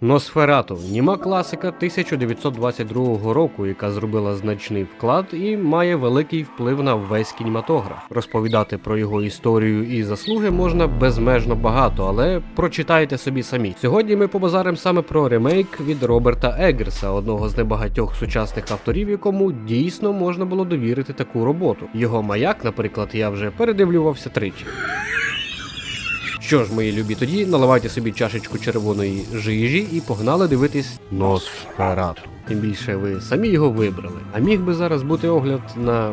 Носферату німа класика 1922 року, яка зробила значний вклад і має великий вплив на весь кінематограф. Розповідати про його історію і заслуги можна безмежно багато, але прочитайте собі самі. Сьогодні ми побазаримо саме про ремейк від Роберта Еггерса, одного з небагатьох сучасних авторів, якому дійсно можна було довірити таку роботу. Його маяк, наприклад, я вже передивлювався тричі. Що ж, мої любі, тоді наливайте собі чашечку червоної жижі і погнали дивитись Носферату. Тим більше ви самі його вибрали. А міг би зараз бути огляд на.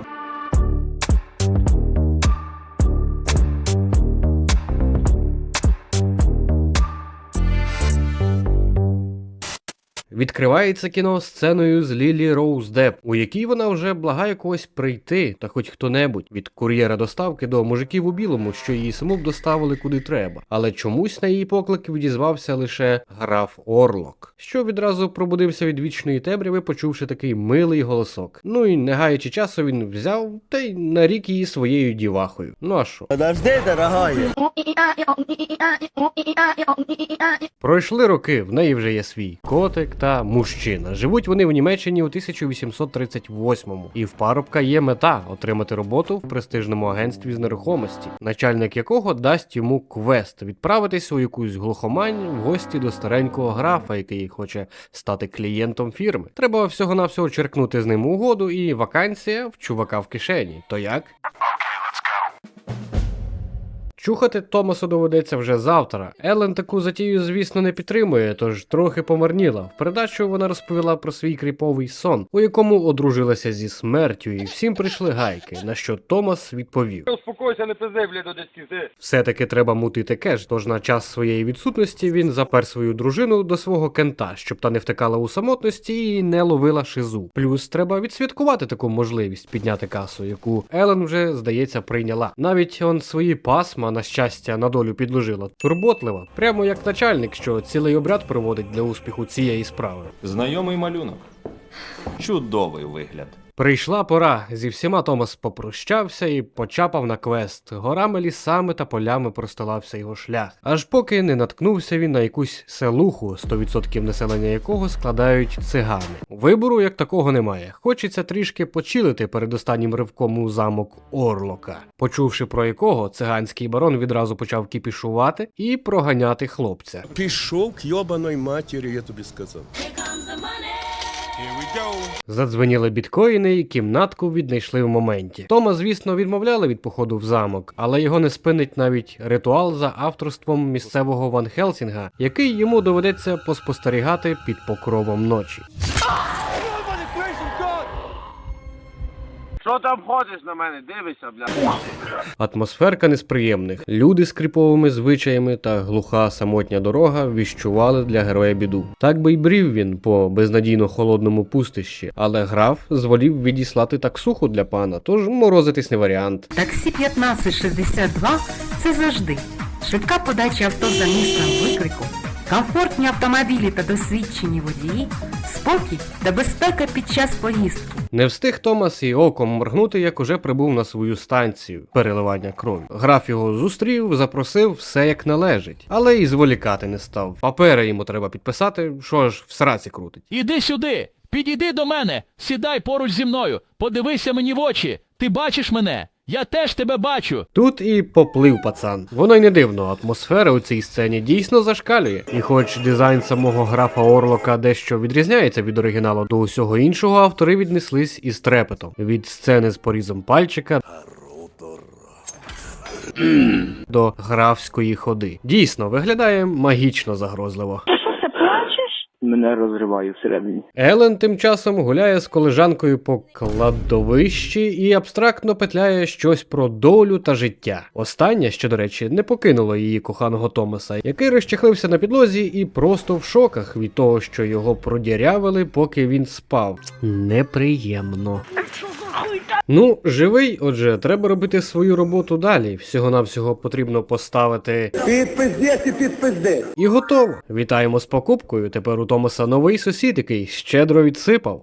Відкривається кіно сценою з Лілі Роуз Деп, у якій вона вже благає когось прийти, та хоч хто-небудь, від кур'єра доставки до мужиків у білому, що її саму б доставили куди треба. Але чомусь на її поклик відізвався лише граф Орлок, що відразу пробудився від вічної темряви, почувши такий милий голосок. Ну і не гаючи часу, він взяв та й нарік її своєю дівахою. Ну а що? Подожди, дорогая. Пройшли роки, в неї вже є свій котик та мужчина. Живуть вони в Німеччині у 1838-му. І в парубка є мета отримати роботу в престижному агентстві з нерухомості, начальник якого дасть йому квест відправитись у якусь глухомань в гості до старенького графа, який хоче стати клієнтом фірми. Треба всього-навсього черкнути з ним угоду, і вакансія в чувака в кишені. То як? Чухати Томасу доведеться вже завтра. Елен таку затію, звісно, не підтримує, тож трохи помарніла. В передачу вона розповіла про свій кріповий сон, у якому одружилася зі смертю, і всім прийшли гайки. На що Томас відповів: Успокойся, не пизди, блядь, одеський ти. все-таки треба мутити кеш, тож на час своєї відсутності він запер свою дружину до свого кента, щоб та не втекала у самотності і не ловила шизу. Плюс треба відсвяткувати таку можливість підняти касу, яку Елен вже здається прийняла. Навіть он свої пасма на щастя на долю підложила. Турботлива, прямо як начальник, що цілий обряд проводить для успіху цієї справи. Знайомий малюнок. Чудовий вигляд. Прийшла пора. Зі всіма Томас попрощався і почапав на квест. Горами, лісами та полями простилався його шлях. Аж поки не наткнувся він на якусь селуху, 100% населення якого складають цигани. Вибору як такого немає. Хочеться трішки почилити перед останнім ривком у замок Орлока, почувши про якого циганський барон відразу почав кіпішувати і проганяти хлопця. Пішов к йобаної матері, я тобі сказав. Задзвеніли біткоїни і кімнатку віднайшли в моменті. Тома, звісно, відмовляли від походу в замок, але його не спинить навіть ритуал за авторством місцевого Ван Хелсінга, який йому доведеться поспостерігати під покровом ночі. Що там ходиш на мене? Дивишся, блядь. Атмосферка несприємних. Люди з кріповими звичаями та глуха самотня дорога віщували для героя біду. Так би й брів він по безнадійно холодному пустищі, але граф зволів відіслати таксуху для пана, тож морозитись не варіант. Таксі 1562 це завжди. Швидка подача авто за місцем виклику, комфортні автомобілі та досвідчені водії, спокій та безпека під час поїздки. Не встиг Томас і оком моргнути, як уже прибув на свою станцію переливання крові. Граф його зустрів, запросив все як належить, але й зволікати не став. Папери йому треба підписати, що ж в сраці крутить. Іди сюди, підійди до мене, сідай поруч зі мною, подивися мені в очі. Ти бачиш мене? Я теж тебе бачу. Тут і поплив пацан. Воно й не дивно, атмосфера у цій сцені дійсно зашкалює. І хоч дизайн самого графа Орлока дещо відрізняється від оригіналу, до усього іншого автори віднеслись із трепетом. Від сцени з порізом пальчика до графської ходи. Дійсно, виглядає магічно загрозливо. Мене розриває всередині. Елен тим часом гуляє з колежанкою по кладовищі і абстрактно петляє щось про долю та життя. Останнє, що, до речі, не покинуло її коханого Томаса, який розчехлився на підлозі і просто в шоках від того, що його продірявили, поки він спав. Неприємно. Ну, живий, отже, треба робити свою роботу далі. Всього-навсього потрібно поставити. Підпиздець і підпиздець. І готово. Вітаємо з покупкою. Тепер у Томаса новий сусід, який щедро відсипав.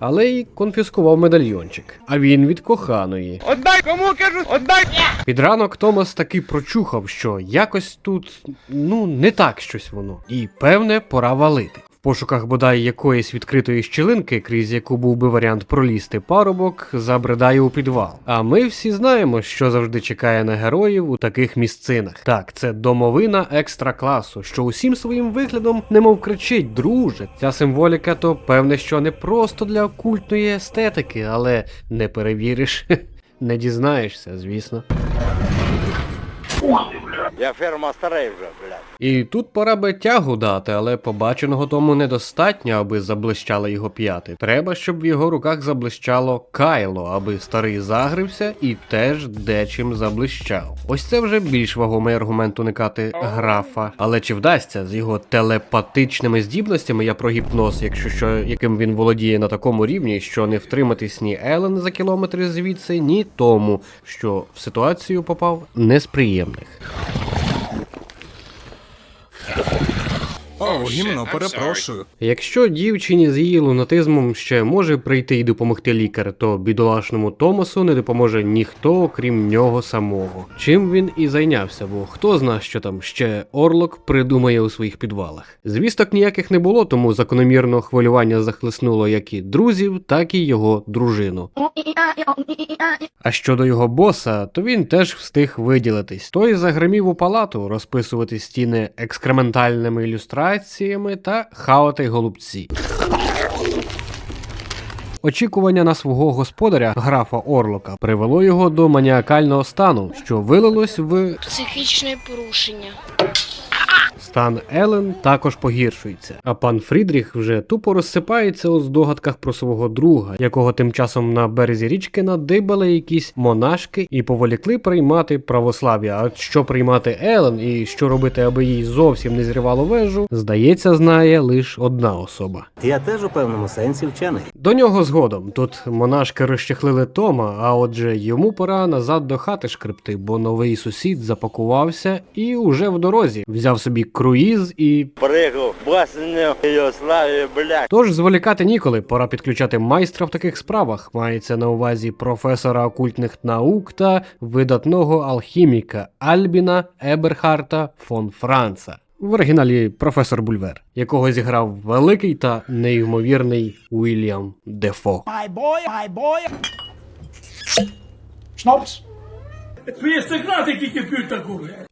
але й конфіскував медальйончик. А він від коханої. Отдай, кому кажу, отдай! Під ранок Томас таки прочухав, що якось тут ну не так щось воно, і певне пора валити. В пошуках бодай якоїсь відкритої щілинки, крізь яку був би варіант пролізти парубок, забредає у підвал. А ми всі знаємо, що завжди чекає на героїв у таких місцинах. Так, це домовина екстра класу, що усім своїм виглядом немов кричить, друже. Ця символіка то певне, що не просто для окультної естетики, але не перевіриш, не дізнаєшся, звісно. Я ферма старий вже, блядь. І тут пора би тягу дати, але побаченого тому недостатньо, аби заблищали його п'яти. Треба, щоб в його руках заблищало кайло, аби старий загрився і теж дечим заблищав. Ось це вже більш вагомий аргумент уникати графа. Але чи вдасться з його телепатичними здібностями я про гіпноз, якщо що яким він володіє на такому рівні, що не втриматись ні Елен за кілометри звідси, ні тому, що в ситуацію попав не з приємних. О, гімно, перепрошую. Якщо дівчині з її лунатизмом ще може прийти і допомогти лікар, то бідолашному Томасу не допоможе ніхто, окрім нього самого. Чим він і зайнявся, бо хто зна, що там ще Орлок придумає у своїх підвалах. Звісток ніяких не було, тому закономірно хвилювання захлеснуло як і друзів, так і його дружину. А щодо його боса, то він теж встиг виділитись. Той загримів у палату розписувати стіни екскрементальними ілюстраціями та хаоти голубці. Очікування на свого господаря, графа Орлока, привело його до маніакального стану, що вилилось в Психічне порушення. Стан Елен також погіршується, а пан Фрідріх вже тупо розсипається у здогадках про свого друга, якого тим часом на березі річки надибали якісь монашки і поволікли приймати православ'я. А що приймати Елен і що робити, аби їй зовсім не зривало вежу, здається, знає лише одна особа. Я теж у певному сенсі вчений. До нього згодом. Тут монашки розчехлили Тома, а отже, йому пора назад до хати шкребти, бо новий сусід запакувався і уже в дорозі взяв собі круїз і Пригу, його блядь. Тож зволікати ніколи, пора підключати майстра в таких справах. Мається на увазі професора окультних наук та видатного алхіміка Альбіна Еберхарта фон Франца. В оригіналі професор Бульвер, якого зіграв великий та неймовірний Уільям Дефо.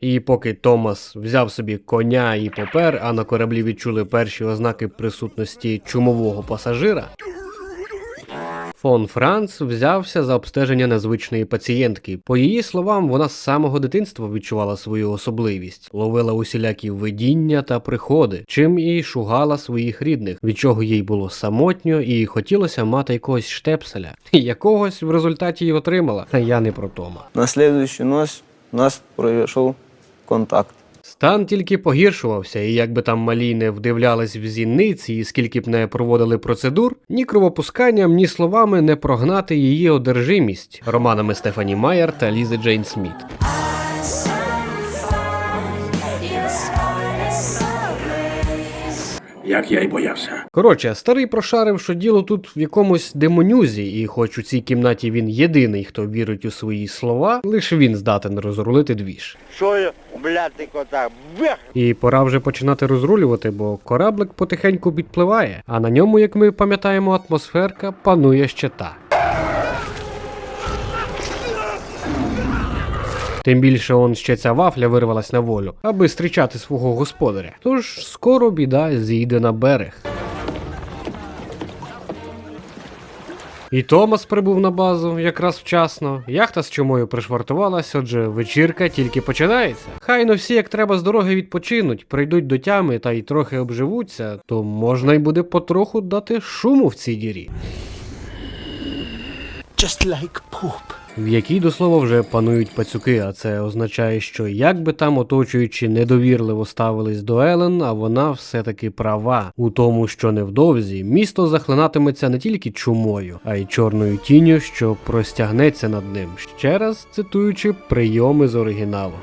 І поки Томас взяв собі коня і попер, а на кораблі відчули перші ознаки присутності чумового пасажира. Фон Франц взявся за обстеження незвичної пацієнтки. По її словам, вона з самого дитинства відчувала свою особливість, ловила усілякі видіння та приходи, чим і шугала своїх рідних, від чого їй було самотньо і хотілося мати якогось штепселя. Якогось в результаті й отримала. Я не про Тома. На следующую ночь у нас произошел контакт. Стан тільки погіршувався, і якби там малі не вдивлялись в зіниці і скільки б не проводили процедур, ні кровопусканням, ні словами не прогнати її одержимість романами Стефані Майер та Лізи Джейн Сміт. Як я й боявся. Коротше, старий прошарив, що діло тут в якомусь демонюзі, і хоч у цій кімнаті він єдиний, хто вірить у свої слова, лише він здатен розрулити двіж. Що я, блядь, ти кота, бех! І пора вже починати розрулювати, бо кораблик потихеньку підпливає, а на ньому, як ми пам'ятаємо, атмосферка панує ще та. Тим більше он ще ця вафля вирвалась на волю, аби зустрічати свого господаря. Тож скоро біда зійде на берег. І Томас прибув на базу якраз вчасно. Яхта з чумою пришвартувалась, отже, вечірка тільки починається. Хай но всі як треба з дороги відпочинуть, прийдуть до тями та й трохи обживуться, то можна й буде потроху дати шуму в цій дірі. Just like poop. В якій до слова вже панують пацюки, а це означає, що як би там оточуючи недовірливо ставились до Елен, а вона все-таки права у тому, що невдовзі місто захлинатиметься не тільки чумою, а й чорною тінню, що простягнеться над ним, ще раз цитуючи прийоми з оригіналу.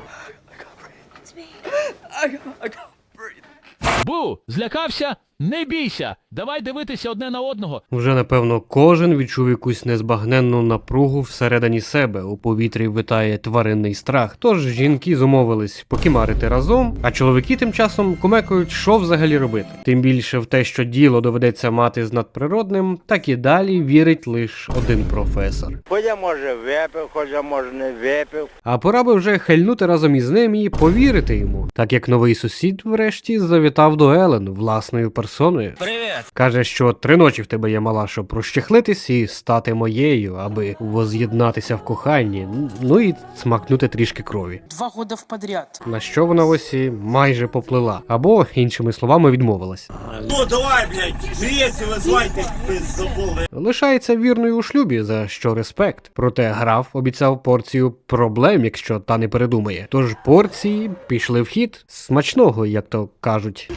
Бу, злякався? Не бійся, давай дивитися одне на одного. Вже напевно кожен відчув якусь незбагненну напругу всередині себе. У повітрі витає тваринний страх. Тож жінки зумовились покімарити разом, а чоловіки тим часом кумекають, що взагалі робити. Тим більше в те, що діло доведеться мати з надприродним, так і далі вірить лише один професор. Хоча може випив, хоча може не випив. А пора би вже хильнути разом із ним і повірити йому, так як новий сусід врешті завітав до Елен власною персоною. Привіт! Каже, що три ночі в тебе є мала, щоб розчехлитись і стати моєю, аби воз'єднатися в коханні, ну і смакнути трішки крові. Два года в подряд. На що вона ось і майже поплила, або іншими словами відмовилась. Ну давай, блядь, грейся, визвайте, пиздобол. Лишається вірною у шлюбі, за що респект. Проте граф обіцяв порцію проблем, якщо та не передумає. Тож порції пішли в хід смачного, як то кажуть.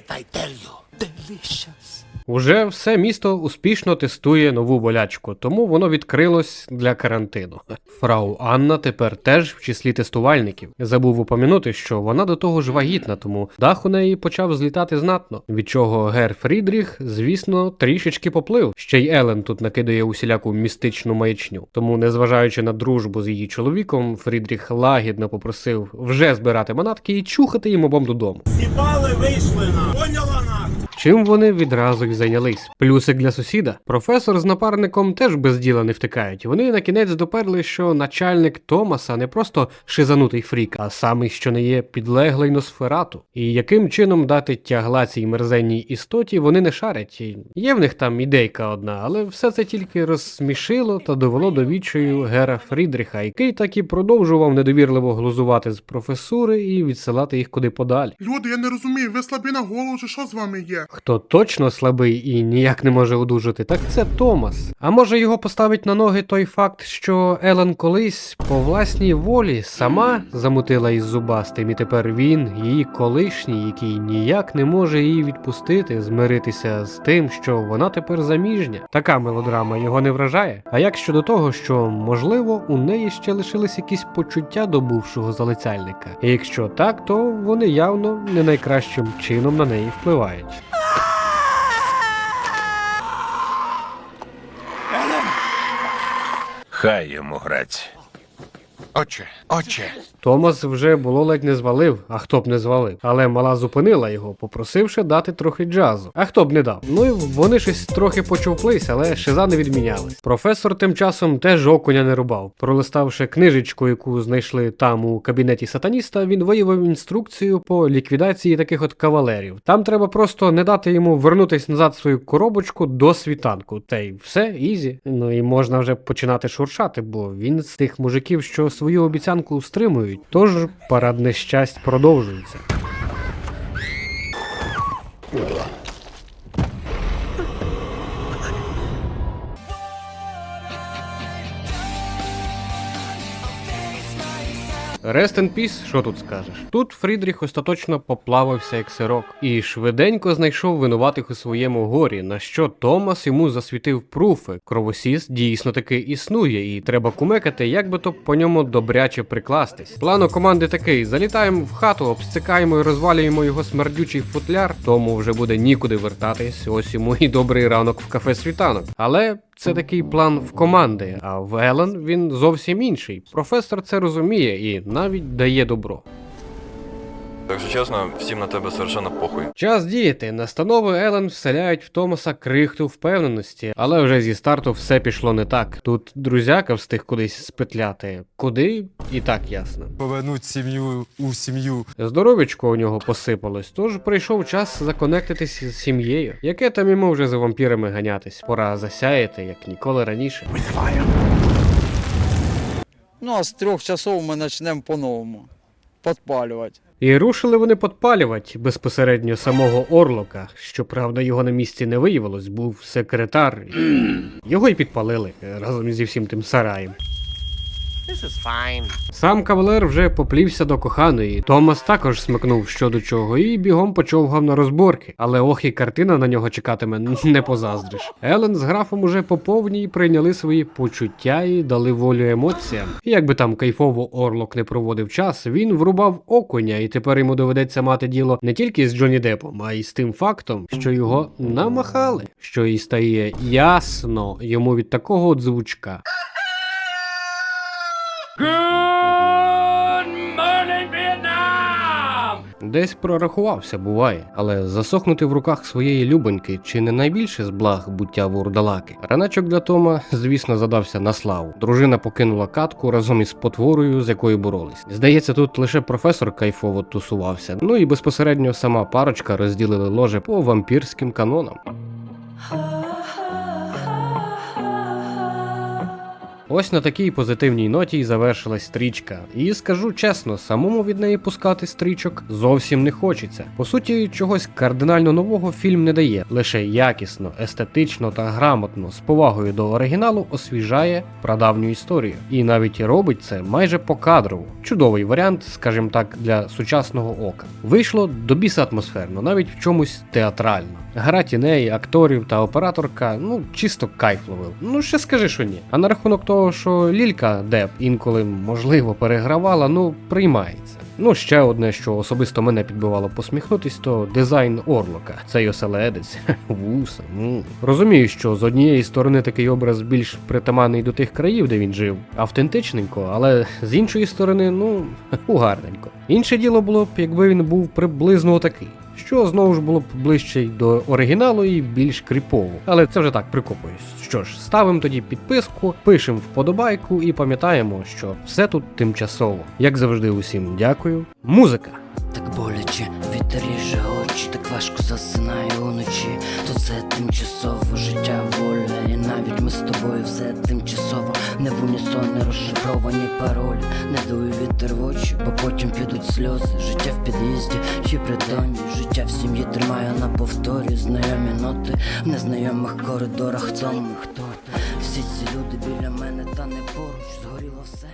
Great, I tell you. Delicious. Уже все місто успішно тестує нову болячку, тому воно відкрилось для карантину. Фрау Анна тепер теж в числі тестувальників. Забув упомянути, що вона до того ж вагітна, тому дах у неї почав злітати знатно. Від чого гер Фрідріх, звісно, трішечки поплив. Ще й Елен тут накидає усіляку містичну маячню. Тому, незважаючи на дружбу з її чоловіком, Фрідріх лагідно попросив вже збирати манатки і чухати їм обом додому. Сіпали, вийшли на. Поняла нахуй? Чим вони відразу й зайнялись. Плюсик для сусіда. Професор з напарником теж без діла не втикають. Вони на кінець доперли, що начальник Томаса не просто шизанутий фрік, а самий що не є підлеглий носферату. І яким чином дати тягла цій мерзенній істоті, вони не шарять. І Є в них там ідейка одна, але все це тільки розсмішило та довело до відчаю Гера Фрідріха, який так і продовжував недовірливо глузувати з професури і відсилати їх куди подалі. Люди, я не розумію, ви слабі на голову, чи що з вами є? Хто точно слабий і ніяк не може одужати, так це Томас. А може його поставить на ноги той факт, що Елен колись по власній волі сама замутила із зубастим, і тепер він, її колишній, який ніяк не може її відпустити, змиритися з тим, що вона тепер заміжня. Така мелодрама його не вражає. А як щодо того, що можливо у неї ще лишились якісь почуття до бувшого залицяльника? І якщо так, то вони явно не найкращим чином на неї впливають. Хай йому грать. Отче, отче. Томас вже було ледь не звалив, а хто б не звалив. Але мала зупинила його, попросивши дати трохи джазу. А хто б не дав. Ну і вони щось трохи почовплись, але шиза не відмінялись. Професор тим часом теж окуня не рубав. Пролиставши книжечку, яку знайшли там у кабінеті сатаніста, він виявив інструкцію по ліквідації таких от кавалерів. Там треба просто не дати йому вернутись назад свою коробочку до світанку. Та й все, ізі. Ну і можна вже починати шуршати, бо він з тих мужиків, що свою обіцянку стримують. Тож парад нещасть продовжується. Rest in peace, що тут скажеш? Тут Фрідріх остаточно поплавився як сирок і швиденько знайшов винуватих у своєму горі, на що Томас йому засвітив пруфи. Кровосіс дійсно таки існує, і треба кумекати, як би то по ньому добряче прикластись. План у команди такий: залітаємо в хату, обстикаємо і розвалюємо його смердючий футляр, тому вже буде нікуди вертатись. Ось йому і добрий ранок в кафе світанок. Але це такий план в команди, а в Елен він зовсім інший. Професор це розуміє і навіть дає добро. Якщо чесно, всім на тебе совершенно похуй. Час діяти. Настанови Елен вселяють в Томаса крихту впевненості, але вже зі старту все пішло не так. Тут друзяка встиг кудись спетляти. Куди і так ясно. Повернуть сім'ю у сім'ю. Здоров'ячко у нього посипалось, тож прийшов час законектитись з сім'єю. Яке там йому вже за вампірами ганятись? Пора засяяти, як ніколи раніше. Ну а з трьох часов ми почнемо по-новому. Подпалювати. І рушили вони подпалювати безпосередньо самого Орлока. Щоправда, його на місці не виявилось, був секретар. Його й підпалили разом зі всім тим сараєм. This is fine. Сам кавалер вже поплівся до коханої. Томас також смикнув що до чого і бігом почовгав на розборки. Але ох і картина на нього чекатиме, не позаздриш. Елен з графом уже по повній прийняли свої почуття і дали волю емоціям. І як там кайфово Орлок не проводив час, він врубав окуня, і тепер йому доведеться мати діло не тільки з Джонні Депом, а й з тим фактом, що його намахали, що і стає ясно йому від такого от звучка. Десь прорахувався, буває, але засохнути в руках своєї любоньки чи не найбільше з благ буття вурдалаки. Ранечок для Тома, звісно, задався на славу. Дружина покинула катку разом із потворою, з якою боролись. Здається, тут лише професор кайфово тусувався. Ну і безпосередньо сама парочка розділили ложе по вампірським канонам. Ось на такій позитивній ноті й завершилась стрічка. І скажу чесно, самому від неї пускати стрічок зовсім не хочеться. По суті, чогось кардинально нового фільм не дає, лише якісно, естетично та грамотно, з повагою до оригіналу освіжає прадавню історію. І навіть робить це майже покадрово. Чудовий варіант, скажімо так, для сучасного ока. Вийшло до біса атмосферно, навіть в чомусь театрально. Гра тіней, акторів та операторка, ну чисто кайф ловив. Ну ще скажи, що ні. А на рахунок того, що Лілька Деп інколи можливо перегравала, ну приймається. Ну ще одне, що особисто мене підбивало посміхнутись, то дизайн Орлока. Цей оселедець, вуса. Ну. Розумію, що з однієї сторони такий образ більш притаманний до тих країв, де він жив, автентичненько, але з іншої сторони, ну угарненько. Інше діло було б, якби він був приблизно отакий. Що знову ж було б ближче до оригіналу і більш кріпово. Але це вже так прикопуюсь. Що ж, ставимо тоді підписку, пишемо вподобайку і пам'ятаємо, що все тут тимчасово. Як завжди, усім дякую. Музика! Так боляче, вітер ріже очі, так важко засинає уночі. То це тимчасово життя воля. І навіть ми з тобою все тимчасово. Не в унісон, не розшифровані паролі. Не дує вітер в очі, бо потім підуть сльози. Життя в під'їзді чи притоні. Життя в сім'ї тримає на повторі. Знайомі ноти в незнайомих коридорах. Хто ти? Всі ці люди біля мене, та не поруч. Згоріло все.